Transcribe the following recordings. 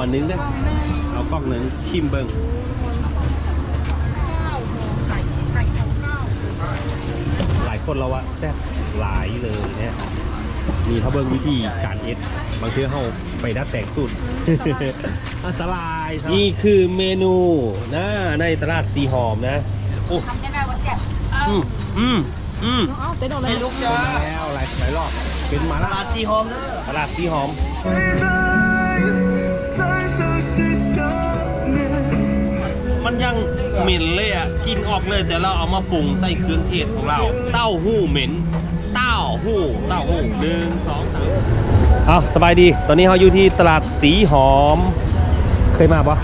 อันนึงเด้อเอากล้องหนึงชิมเบิ่งไข่ไข่ของข้าวหลายคนเราว่าแซ่บหลายเลยนะมีเขาเบิ่งวิธีการเอ็ดบางทีเขาไปดัดแต่งสูตรอะสลาย นี่คือเมนูนะในตลาดสีหอมนะโอ้ทำได้ไหมว่าแซ่บอืมอืมอืมเอ้าเต้นอะไรลูกจ้าแล้วหลายหลายรอบเป็นมาตละลาดซีโฮมเด้อตลาดสีหอม มันยังเหม็นเลยอะกินออกเลยแต่เราเอามาปรุงใส่เครื่องเทศของเรา เต้าหู้เหม็น เต้าหู้เต้าหู้หนึ่งสองสามเอาสบายดี ตอนนี้เราอยู่ที่ตลาดสีหอม เคยมาปะ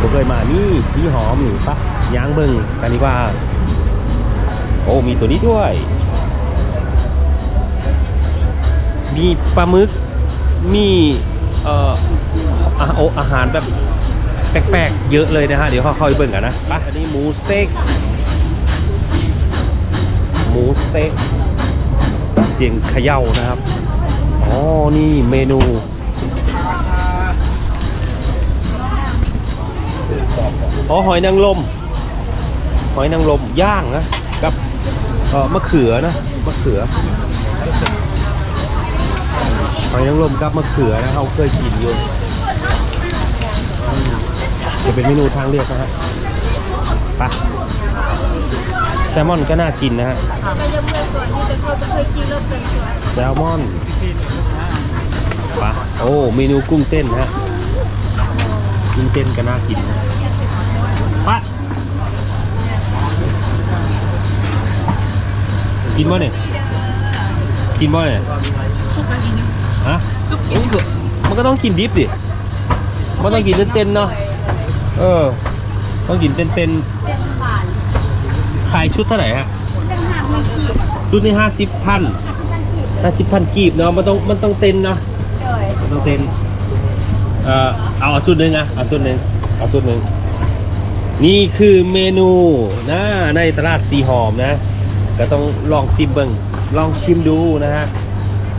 ผมเคยมานี่สีหอมนี่ปะย่างเบิ่งกันดีกว่า โอ้มีตัวนี้ด้วย มีปลาหมึกมีเอ่ออาหารแบบ แปลกๆเยอะเลยนะฮะ เดี๋ยวค่อยๆเบิ่งกันนะไปอันนี้หมูสเต็ก หมูสเต็ก เสียงเขย่านะครับ อ๋อ นี่เมนูอ๋อหอยนางรมหอยนางรมย่างนะกับเออมะเขือนะมะเขือหอยนางรมกับมะเขือนะเขาเคยกินอยู่ จะเป็นเมนูทางเลือกนะฮะไปแซลมอนก็น่ากินนะฮะก็ยังเมื่อก่อนที่จะเข้าไปเคยกินรถเต็มสวนแซลมอนไปโอ้เมนูกุ้งเต้นฮะกุ้งเต้นก็น่ากินนะไปกินบ่เนี่ยกินบ่เนี่ยซุปอะไรกินเนี่ยฮะซุปกิโอ้นยก็มันก็ต้องกินดิบดิมันต้องกินเต้นๆเนาะ เออ ต้องกินเต้นเต็มบาทๆขายชุดเท่าไหร่ฮะชุดนี้ห้าสิบพันห้าสิบพันกีบเนาะมันต้องมันต้องเต้นเนาะมันต้องเต้นเอ่อเอาเอาชุดหนึ่งอะเอาชุดหนึ่งเอาชุดหนึ่งนี่คือเมนูนะในตลาดสีหอมนะ ก็ต้องลองชิมเบิงลองชิมดูนะฮะ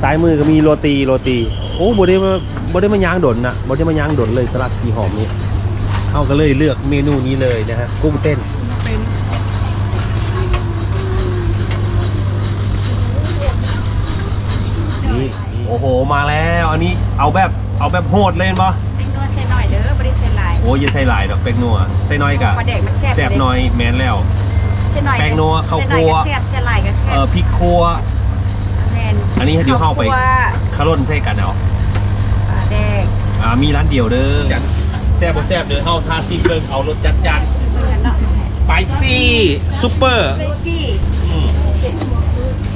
ซ้ายมือก็มีโรตีโรตี โอ้บได้มาบได้มาย่างดนนะบได้มาย่างดนเลยตลาดสีหอมนี้ เอาก็เลยเลือกเมนูนี้เลยนะฮะกุ้งเต้นเป็นนี่โอ้โหมาแล้วอันนี้เอาแบบเอาแบบโหดเลยเห็นปะเป็นนัวเส้นหน่อยเด้อบริเส้นหลายโอ้ยอย่าใส่หลายดอกเป็กนัวใส่น้อยกะปลาแดกมันแซ่บแซ่บน้อยแมนแล้วเส้นหน่อยแป้งนัวข้าวเส้นหน่อยคั่วก็แซ่บเส้นหลายก็แซ่เอ่อบพริกคั่วแม่นอันนี้เดี๋ยวเข้าไปข้วคั่วคาร่นใส่กันเอาปลาแดกอ่ามีร้านเดียวเด้อแซ่บบ่แซ่บเด้อเฮาทาซีเบิ่งเอารสจัดจานเหมือนเนาะสไปซี่ซุปเปอร์ไปซี่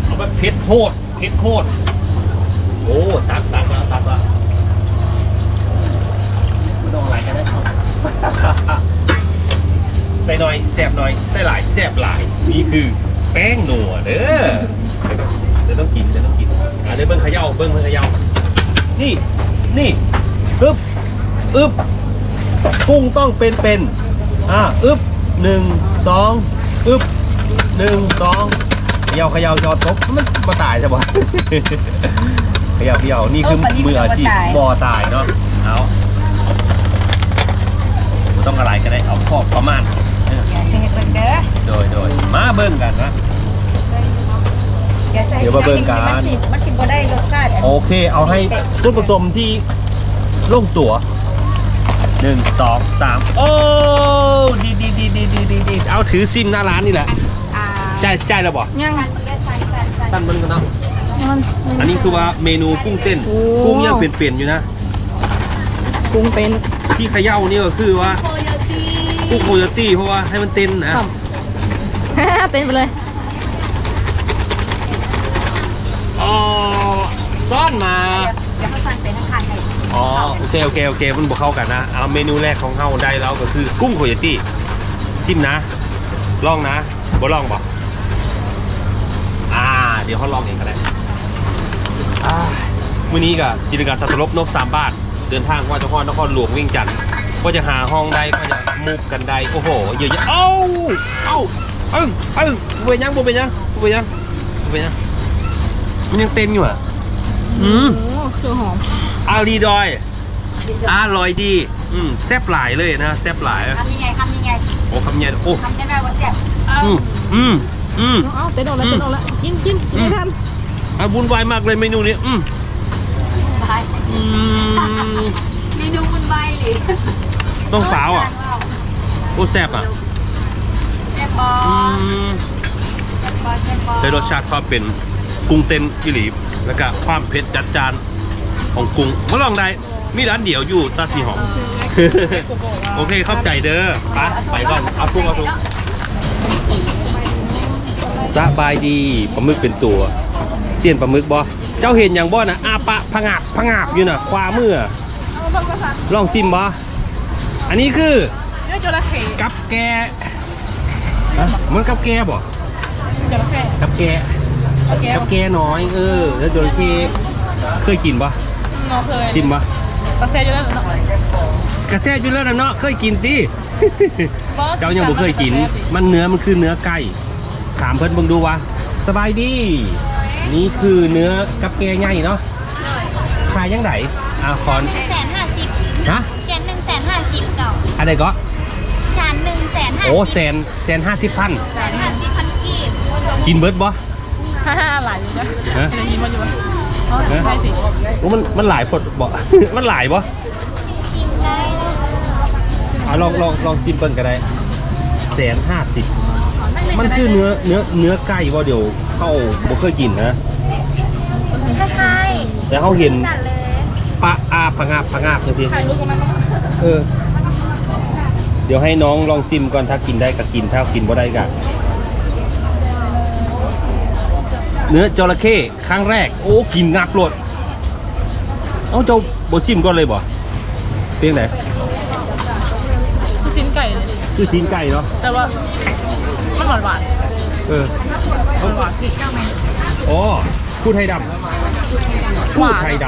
เอาแบบเผ็ดโหดเผ็ดโหดโอ้ตักตักแล้วตักแล้วไม่ต้องอะไรกันได้ครับใส่หน่อยแซ่บหน่อยใส่หลายแซ่บหลายนี่คือแป้งหนัวเด้อเดี๋ยวต้องกินเดี๋ยวต้องกินอ่าเดี๋ยวเบิ้งเขย่าเบิ้งเบิ้งเขย่านี่นี่อึ๊บอึ๊บ กุ้งต้องเป็นเป็นอ่าอึ๊บหนึ่งสองอึ๊บหนึ่งสองเขย่าเขย่าจอตบมันมาตายใช่ปะเขย่าเขย่านี่คือมืออาชีพบอตายเนาะเอาบ่ต้องอะไรก็ได้เอาพอประมาณเอออย่าใส่ให้เบิ่งเด้อโดยโดยมาเบิ่งกันนะอย่าใส่เดี๋ยวมาเบิ่งกันมันสิมันสิบ่ได้รสชาติอันโอเค เอาให้ส่วนผสมที่ลงตัว หนึ่งสองสามโอ้ดีดีดีดีดีดีดีเอาถือซิมหน้าร้านนี่แหละอ่าใจใจแล้วบ่ย่างสั่นมันได้สั่นสั่นสั่นสั้นมันกันเนาะมันอันนี้คือว่าเมนูกุ้งเต้นโอ้กุ้งยังเปลี่ยนๆอยู่นะกุ้งเป็นที่เขย่านี่ก็คือว่ากุ้งโคโยตี้เพราะว่าให้มันเต้นนะครับเป็นไปเลยอ๋อซ่อนมาเดี๋ยวเขาสั่นเป็นทางให้ อ๋อโอเคโอเคโอเคมันบอกเข้ากันนะเอาเมนูแรกของเฮาได้แล้วก็คือกุ้งโคโยตี้ซิมนะลองนะบ่ลองบ่อ่า เดี๋ยวเขาลองเองก็ได้มื้อนี้ก็กิจการสัตว์ลบนบสามบาท เดินทางว่าจะพอนครหลวงวิ่งจันทร์ก็จะหาห้องได้ก็จะมุกกันได้โอ้โหเยอะแยะเอ้าเอ้าเอ้งเอ้งบ่เป็นยังบ่เป็นยังบ่เป็นยังบ่เป็นยังมันยังเต้นอยู่อะอืม ครื่องหอมอารีดอยอร่อยดีอืมแซ่บหลายเลยนะแซ่บหลายทำยังไงทำยังไงโอ้คำเย็นโอ้ทำได้ไหมว่าแซ่บอืมอืมอืมเอาเต้นออกแล้วเต้นออกแล้วกินกินกินให้ทันอะวุ่นวายมากเลยเมนูนี้อืมบายอืมเมนูบุญใบหรือต้องสาวอะโอ้แซ่บอะแซ่บบออืมแซ่บบอแซ่บบอได้รสชาติความเป็นกุ้งเต้นอิหลีแล้วก็ความเผ็ดจัดจาน ของกุ้งมาลองได้มีร้านเดียวอยู่ตาสีหอม โอเคเข้าใจเด้อไปไปก่อนเอากุ้งเอากุ้งสบายดีปลาหมึกเป็นตัวเสียนปลาหมึกบ่เจ้าเห็นอย่างบ่นะอาปะผงาบผงาบอยู่น่ะความือลองซิมบ่อันนี้คือเนื้อจระเข้กับแกฮะมันกับแกบ่จระเข้กับแกโอเคกับแกน้อยเออแล้วจระเข้เคยกิน บ่น้องเคยซิมบ่กระเซ็อยู่แล้วเนาะกระแซอยู่แล้วนะเนาะเคยกินติเจ้ายังบ่เคยกิน มันเนื้อมันคือเนื้อไก่ถามเพิ่นเบิ่งดูว่าสบายดี นี่คือเนื้อกับแกใหญ่เนาะขายยังไงอ่าขอนแสนห้าสิบฮะแกนหนึ่งแสนห้าสิบเก่าอะไรก็จานหนึ่งแสนห้าโอ้แสสิบนแสนห้าสิบพันแสนห้าสิบพันกีบกินเบิร์ดบ่ฮ่าฮ่าหลายอยู่นะฮะจะยินว่าอยู่ ปะอ๋อใช่สิโอ้มันมันหลายพดบ่ มันหลายบ่ชิมได้นะเอาลองลองลองซิมเปิลก็ได้แสนห้าสิบมันคือเนื้อเนื้อเนื้อไก่บ่เดี๋ยวเข้าบ่เคยกินนะคล้ายแต่เขาเห็นๆจัดเลยปะอาผงาบผงาบเลยทีถ่ายรูปกันไหมเออ เดี๋ยวให้น้องลองซิมก่อนถ้ากินได้ก็กินถ้ากินบ่ได้ก็ เนื้อจระเข้ครั้งแรก โอ้กินงับโลดเอาเจ้าบ่ซิมก่อนเลยบ่เพียงไหนคือชิ้นไก่เลยคือซีนไก่เนาะแต่ว่ามันหวานหวานเออหวานอ๋อผู้ไทยดำผู้ไทยด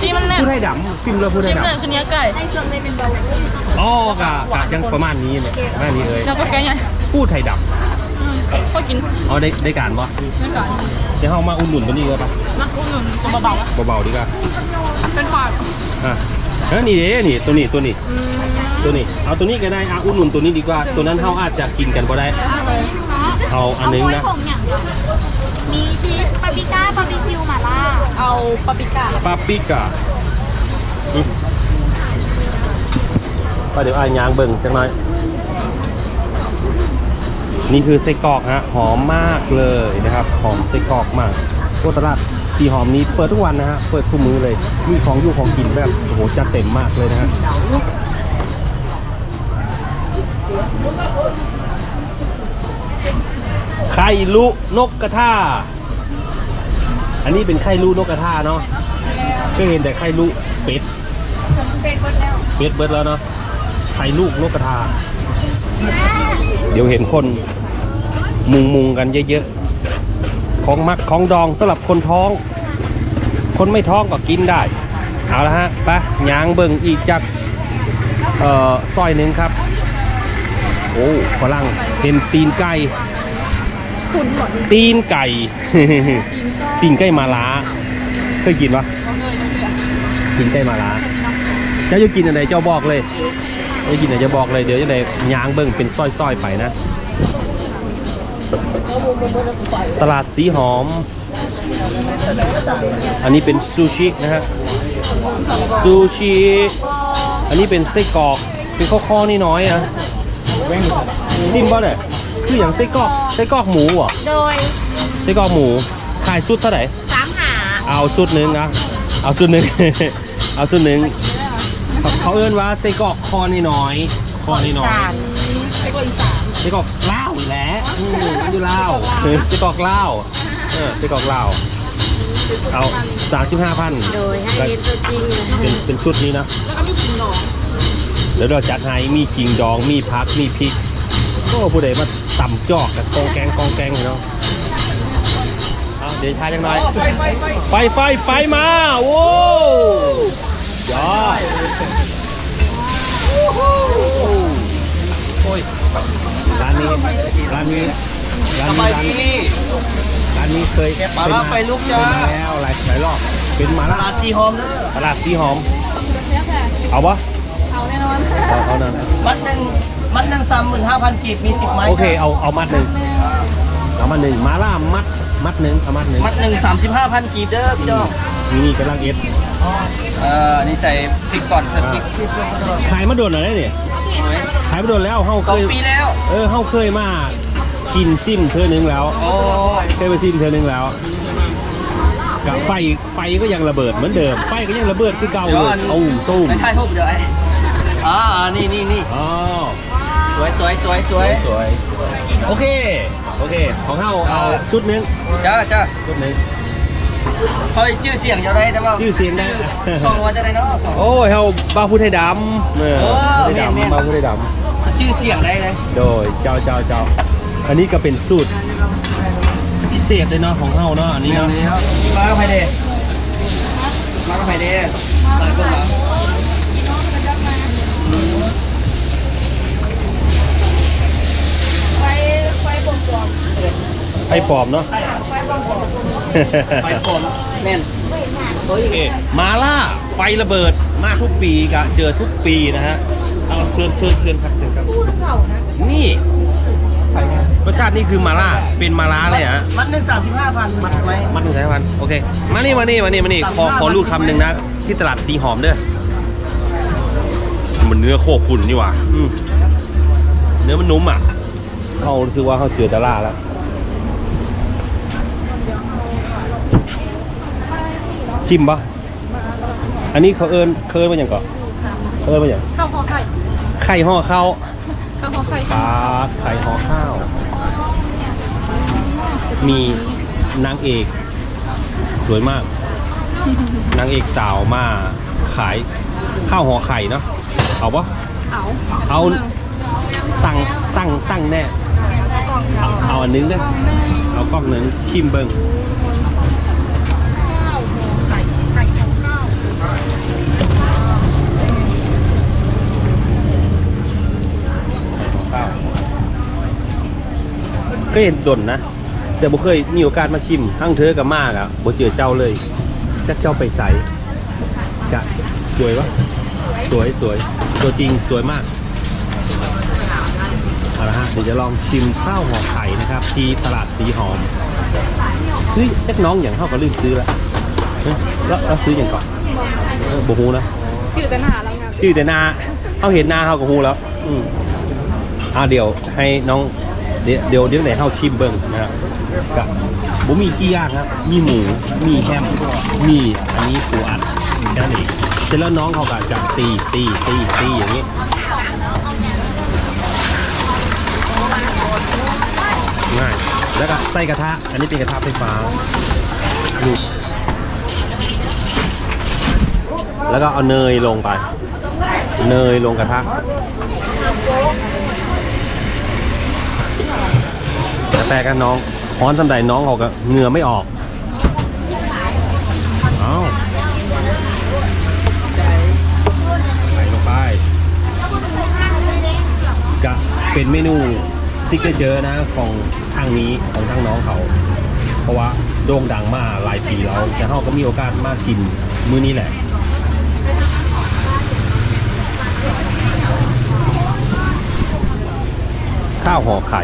ชีมันแน่ำนผู้ไทยดำซิมแล้วผู้ไทชียมันแน่นดำคือเนื้อไก่ในส่วนเลยเป็นเบาอ๋อกะกะยังประมาณนี้เนี่ยประมาณนี้เลยแล้วก็แกงใหญ่ผู้ไทยด อืมก็กินำเอาได้ได้การบ่เนื้อไก่เดี๋ยวเฮามาอุ่นหนุนตัวนี้ก็ปะนะอุ่นหนุนตัวเบาๆอะเบาๆดีกว่าเป็นฝาดอะเออนี่เด้นี่ตัวนี้ตัวนี้อืมตัวนี้เอาตัวนี้ก็ได้เอาอุ่นหนุนตัวนี้ดีกว่า ตัวนั้นเฮาอาจจะกินกันบ่ได้เอาอันนึงนะเอาโวยผงอย่างเดียวมีชีสปาปริก้าบาร์บีคิวหม่าล่าเอาปาปริก้าปาปริก้าอืมก็เดี๋ยวอายยางเบิ่งจังหน่อย นี่คือไส้กรอกฮะหอมมากเลยนะครับหอมไส้กรอกมากโคตรตลาดสีหอมนี้เปิดทุกวันนะฮะเปิดทุกมื้อเลยมีของอยู่ของกินแบบโอ้โหจัดเต็มมากเลยนะฮะไข่ลูกนกกระทาอันนี้เป็นไข่ลูกนกกระทาเนาะก็เห็นแต่ไข่ลูกเป็ดเป็นคนแล้วเป็ดเบิดแล้วเนาะไข่ลูกนกกระทา เดี๋ยวเห็นคนมุงมุงกันเยอะๆ ของมักของดองสำหรับคนท้อง คนไม่ท้องก็กินได้ เอาละฮะไปยางเบิ่งอีกจากเอ่อซอยหนึ่งครับ โอ้ฝรั่งเห็นตีนไก่ตีนไก่ ตีนไก่มาล้าเคยกินปะตีนไก่มาล้าเจ้าจะกินอะไรเจ้าบอกเลย เจ้าจะกินอะไรเจ้าบอกเลยเดี๋ยวจะได้ยางเบิ่งเป็นส้อยๆไปนะ ตลาดสีหอม อันนี้เป็นซูชินะฮะซูชิอันนี้เป็นไส้กรอกเป็นข้อข้อนี่น้อยอะซิมบ่เนี่ยคืออย่างไส้กรอกไส้กรอกหมูเหรอโดยไส้กรอกหมูขายสุดเท่าไหร่สามหาเอาสุดหนึ่งนะเอาสุดหนึ่งเอาสุดหนึ่ง เขาเขาเอื้อนว่าไส้กรอกคอนี่น้อยคอนี่น้อยไอ้กว่าอีสานไส้กรอกเล่าวอีกแหล้วมันอยู่เล่าวเออไส้กรอกเล่าวเออไส้กรอกเล่าวเอาสามสิบห้าพันโดยให้เรียนตัวจริงเป็นเป็นชุดนี้นะ แล้วก็มีกินหนองเดี๋ยวเราจัดให้มีขิงดองมีพักมีพริกโอ้ผู้ใดมาต่ำจอกกับกองแกงกองแกงเนาะเอาเดี๋ยวทายจังหน่อยไปไปไปไฟไฟไฟมา โว้ยอดโอ้ย ร้านนี้ร้านนี้ร้านนี้ร้านนี้ร้านนี้เคยมาแล้วไปลูกจ้าเป็นมาแล้วหลายหลายรอบเป็นมาตแล้วลาดซีโฮมเด้อตลาดสีหอมเอาปะเอาแน่นอนเอาเอานั่นมัดหนึ่งมัดหนึ่งสามหมื่นห้าพันกีบมีสิบไม้โอเคเอาเอามัดหนึ่งเอามัดหนึ่งมาล่ามัดมัดหนึ่งเอามัดหนึ่ง มัดหนึ่งสามสิบห้าพันกีบเด้อพี่น้อง นี่นี่กำลังเอ็ดเอ่อนี่ใส่พริกก่อนใส่พริกขายมาโดนอะไรเนี่ยขายมาโดนแล้วเฮาสเคองย ปีแล้ว เออเฮาเคยมากินซิมเธอหนึงแล้ว โอ้เคยไปซิมเธอหนึงแล้วกับไฟไฟก็ยังระเบิดเหมือนเดิม ไฟก็ยังระเบิดคือเก่าเลยตุ้มตุ้มไม่ใช่ทุบเดี๋ยวไอ้อ่านี่นี่นี่อ๋อสวยสวยสวยสวย สวยโอเค โอเค ของเฮาเอาชุดหนึง จ้าจ้าชุดหนึง เขาชื่อเสียงจะได้แต่ว่าชื่อเสียงได้ สองวันจะได้เนาะสองโอ้ยเฮาบ้าพูดไทยดำเออเออพูดไทยแม่นๆดำบ้าพูดไทยดชื่อเสียงได้เลยำโดยเจ้าเจ้าเจ้าอันนี้ก็เป็นสูตรพิเศษเลยเนาะของเฮาเนาะอันนี้นี่เนาะเนาะมากับไผเด้มากับไผเด้ใส่พวกเราไฟไฟบวมบวม ไอ้ปลอมเนาะไปผมแม่นโอเค มาล่า ไฟระเบิด มากทุกปีกะเจอทุกปีนะฮะ เอาเชิญเชิญเชิญครับเชิญครับ นี่ รสชาตินี่คือมาล่า เป็นมาล่าเลยฮะ มัดหนึ่งสามสิบห้าพันมัดไหม มันดูสายพันธุ์โอเค มานี่มานี่มานี่มานี่ขอขอรูดคำหนึ่งนะ ที่ตลาดสีหอมเด้อ มันเนื้อโคขุนนี่หว่าอืมเนื้อมันนุ่มอะเขารู้สึกว่าเขาเจอดาราแล้ว ชิมปะอันนี้เขาเอิญเคยมาอย่างก่อนเคยมาอย่างข้าวห่อไข่ไข่ห่อข้าวข้าวห่อไข่ปลาไข่ห่อข้าว มีนางเอก สวยมาก นางเอกสาวมาขายข้าวห่อไข่เนาะเอาปะเอาเอาสั่งสั่งสั่งแน่ เอาเอาอันนึงเด้อเอากล้องหนึ่งชิมเบิ้ง ไข่ไข่ของข้าว ข้าว ก็เห็นดนนะ แต่บ่เคยมีโอกาสมาชิมทั้งเธอกับมากอะบ่เจอเจ้าเลยจักเจ้าไปใสจะสวยวะสวยสวยตัวจริงสวยมากเอาละฮะเดี๋ยวจะลองชิมข้าวห่อไข่นะครับ ที่ตลาดสีหอมซื้อจักน้องอย่างเข้าก็ลืมซื้อละเอ้ยแล้วแล้วซื้ออย่างก่อนเออบ่ฮู้นะชื่อแต่หนาแล้วไงชื่อแต่หนาเขาเห็นหน้าเขาก็ฮู้แล้ว อืมอ่าเดี๋ยวให้น้อง เดี๋ยวเดี๋ยวเดี๋ยวไหนเฮาชิมเบิ่งนะครับกับบุมีกี่ย่างครับ มีหมู มีแฮม มีอันนี้ปูอัดแค่นั้นเองเสร็จแล้วน้องเขาก็จะตีตีตีตีอย่างนี้ง่ายแล้วก็ใส่กระทะ อันนี้เป็นกระทะไฟฟ้าดูแล้วก็เอาเนยลงไป เนยลงกระทะ แต่แปลกันน้องฮ้อนสำใดน้องเขาก็เหงื่อไม่ออกเอาใส่ลงไปจะเป็นเมนูซิกเนเจอร์นะของทางนี้ของทางน้องเขา เพราะว่าโด่งดังมาหลายปีแล้วแต่เขาก็มีโอกาสมากินมื้อนี้แหละข้าวห่อไข่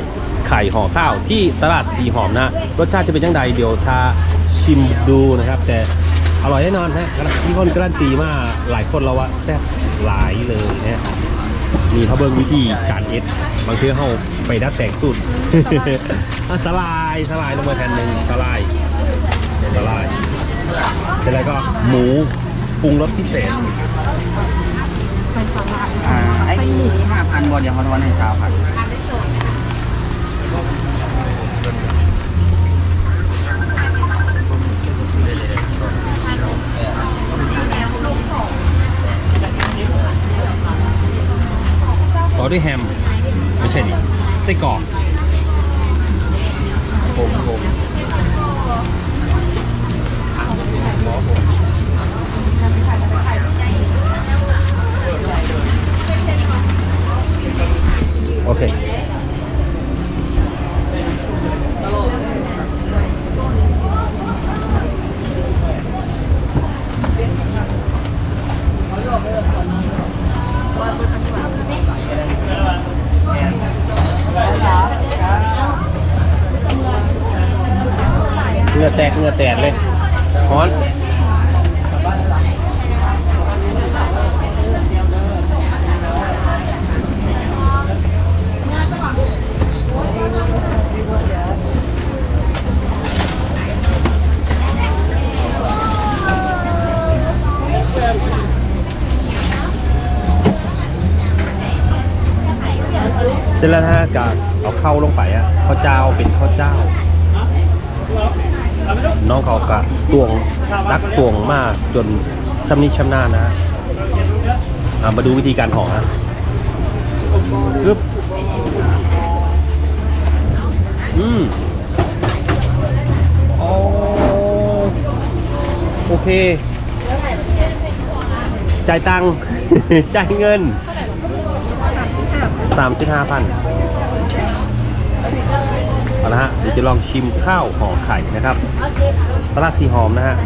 ข่ห่อข้าวที่ตลาดสีหอมนะรสชาติจะเป็นยังไงเดี๋ยวถ้าชิมดูนะครับ แต่อร่อยแน่นอนฮะมีคนการันตีมาหลายคนแล้วว่าแซ่บหลายเลยนะมีเขาเบิ่งวิธีการเอ็ดบางทีเขาไปดัดแต่งสูตรสลายสลายลงไปแผ่นหนึ่งสลายสลายเสร็จแล้วก็หมูปรุงรสพิเศษอ่าไอ้นี่ห้าพันบอลเดี๋ยวเขาทอนให้สาวพัน ต่อด้วยแฮม ไม่ใช่ดิไส้กรอกผมผมโอเค เหงื่อแตกเหงื่อแตกเลยฮ้อน เสร็จแล้วนะฮะเอาเข้าลงไปอะข้าวเจ้าเป็นข้าวเจ้า น้องเขากะตวงตักตวงมากจนชำนิชำนาญนะอะมาดูวิธีการห่อนะปึ๊บอืมโอโอเค จ่ายตังค์ จ่ายเงิน สามสิบห้าพันเอาละฮะเดี๋ยวจะลองชิมข้าวห่อไข่นะครับปลาสีหอมนะฮะ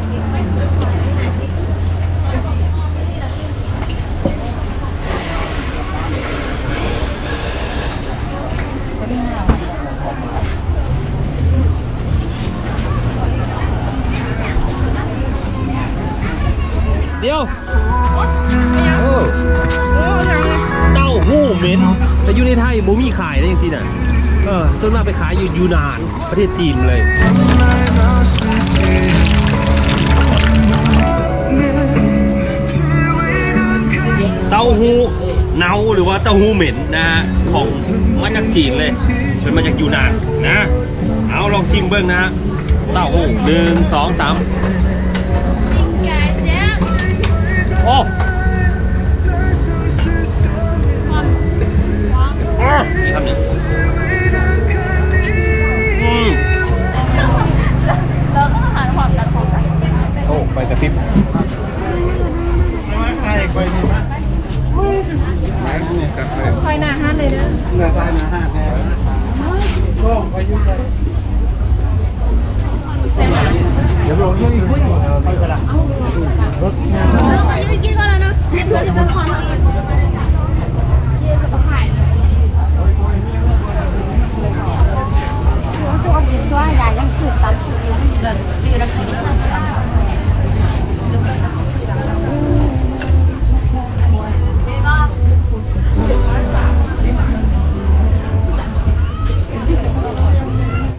บ่มีขายได้ยังสิน่ะเออส่วนมากไปขายอยู่ยูนานประเทศจีนเลยเต้าหู้เนาหรือว่าเต้าหู้เหม็นนะฮะของมาจากจีนเลยเป็นมาจากยูนานนะ เอาลองชิมเบิ้งนะฮะเต้าหู้หนึ่งสองสามปิ้งไก่แซ่บโอ้ ครับเนี่ยอืมแล้วก็หาความกันของกันโอ้ไปกระพริบใช่ไปนี่มากคอยหน้าห้าเลยเด้อหน้าตาหน้าห้าแน่ก็ไปยุ่งไปเดี๋ยวลงยืดอีกไปกระดาษรถเรื่งยืดก่ก็แล้วนะเะเปนควา ก็กินตัวยายยังสืบตามสูตรอยู่ เดือนปีละกี่